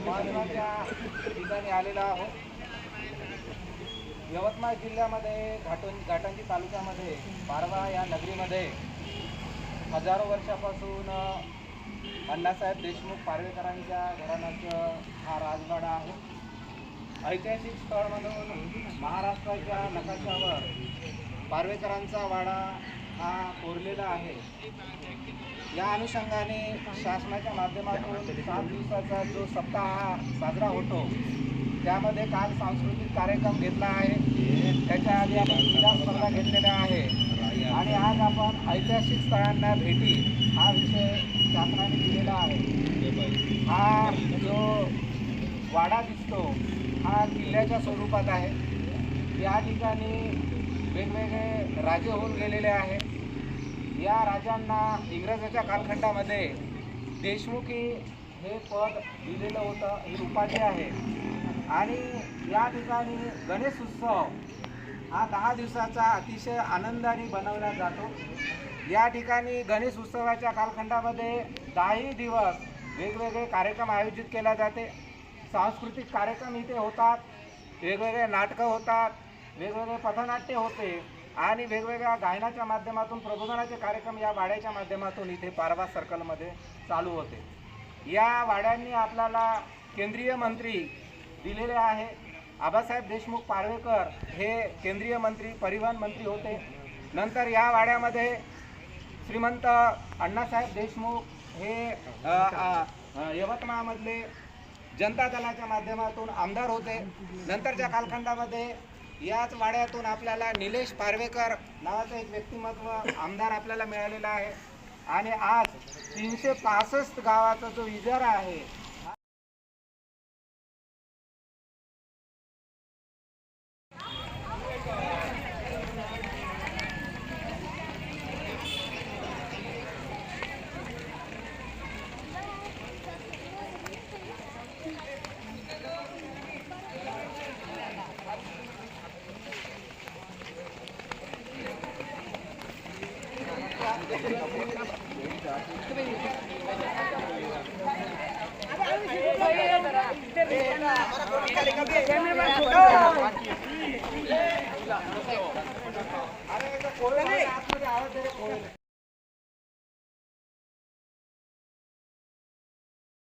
महत्त्वाच्या ठिकाणी आलेला आहोत. यवतमाळ जिल्ह्यामध्ये घाटून घाटंजी तालुक्यामध्ये पारवा या नगरीमध्ये हजारो वर्षापासून अण्णासाहेब देशमुख पारवेकरांच्या घराण्याचं हा राजवाडा आहे. ऐतिहासिक स्थळ म्हणून महाराष्ट्राच्या नकाशावर पारवेकरांचा वाडा हा कोरलेला आहे. या अनुषंगाने शासनाच्या माध्यमातून सात दिवसाचा जो सप्ताह साजरा होतो त्यामध्ये काल सांस्कृतिक कार्यक्रम घेतला आहे. त्याच्या आधी आपण क्रीडा स्पर्धा घेतलेल्या आहे. आणि आज आपण ऐतिहासिक स्थळांना भेटी हा विषय शासनाने दिलेला आहे. हा जो वाडा दिसतो हा किल्ल्याच्या स्वरूपात आहे. या ठिकाणी वेगवेगळे राजे होऊन गेलेले आहेत. या राजांना इंग्रजाच्या कालखंडामध्ये देशमुखी हे पद दिलेलं होतं ही उपाधी आहे. आणि या ठिकाणी गणेश उत्सव हा दहा दिवसाचा अतिशय आनंदाने बनवला जातो. या ठिकाणी गणेश उत्सवाच्या कालखंडामध्ये दहाही दिवस वेगवेगळे कार्यक्रम आयोजित केले जाते. सांस्कृतिक कार्यक्रम इथे होतात वेगवेगळे नाटकं होतात वेगवेगळे पथनाट्य होते. आणि वेगवेगळ्या गायनाच्या माध्यमातून प्रबोधनाचे कार्यक्रम या वाड्याच्या माध्यमातून इथे पारवा सर्कलमध्ये चालू होते. या वाड्यांनी आपल्याला केंद्रीय मंत्री दिलेले आहे. आबासाहेब देशमुख पारवेकर हे केंद्रीय मंत्री परिवहन मंत्री होते. नंतर या वाड्यामध्ये श्रीमंत अण्णासाहेब देशमुख हे यवतमाळमधले जनता दलाच्या माध्यमातून आमदार होते. नंतरच्या कालखंडामध्ये याच वाड्यातून आपल्याला निलेश पारवेकर नावाचं एक व्यक्तिमत्व आमदार आपल्याला मिळालेलं आहे. आणि आज तीनशे पासष्ट गावाचा जो इजारा आहे Gracias.